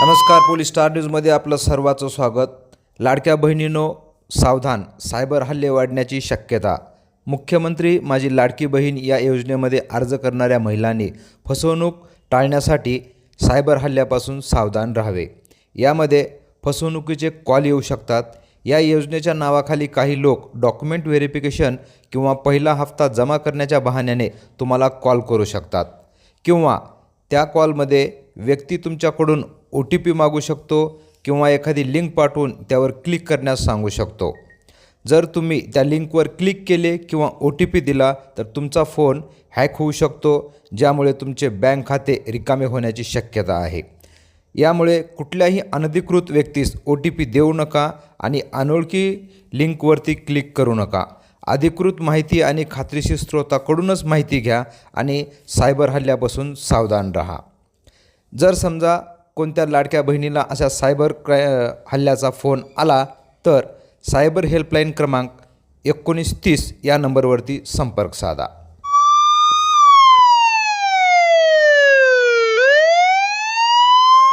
नमस्कार police star न्यूजमध्ये आपलं सर्वाचं स्वागत. लाडक्या बहिणीनो सावधान सायबर हल्ले वाढण्याची शक्यता. मुख्यमंत्री माझी लाडकी बहीण या योजनेमध्ये अर्ज करणाऱ्या महिलांनी फसवणूक टाळण्यासाठी सायबर हल्ल्यापासून सावधान राहावे. यामध्ये फसवणुकीचे कॉल येऊ शकतात. या योजनेच्या नावाखाली काही लोक डॉक्युमेंट व्हेरिफिकेशन किंवा पहिला हप्ता जमा करण्याच्या बहाण्याने तुम्हाला कॉल करू शकतात. किंवा त्या कॉलमध्ये व्यक्ती तुमच्याकडून ओ टी पी मागू शकतो किंवा एखादी लिंक पाठवून त्यावर क्लिक करण्यास सांगू शकतो. जर तुम्ही त्या लिंकवर क्लिक केले किंवा ओ टी पी दिला तर तुमचा फोन हॅक होऊ शकतो ज्यामुळे तुमचे बँक खाते रिकामे होण्याची शक्यता आहे. यामुळे कुठल्याही अनधिकृत व्यक्तीस ओ टी पी देऊ नका आणि अनोळखी लिंकवरती क्लिक करू नका. अधिकृत माहिती आणि खात्रीशीर स्रोताकडूनच माहिती घ्या आणि सायबर हल्ल्यापासून सावधान राहा. जर समजा कोणत्या लाडक्या बहिणीला अशा सायबर क्राय हल्ल्याचा फोन आला तर सायबर हेल्पलाईन क्रमांक एकोणीस तीस या नंबरवरती संपर्क साधा.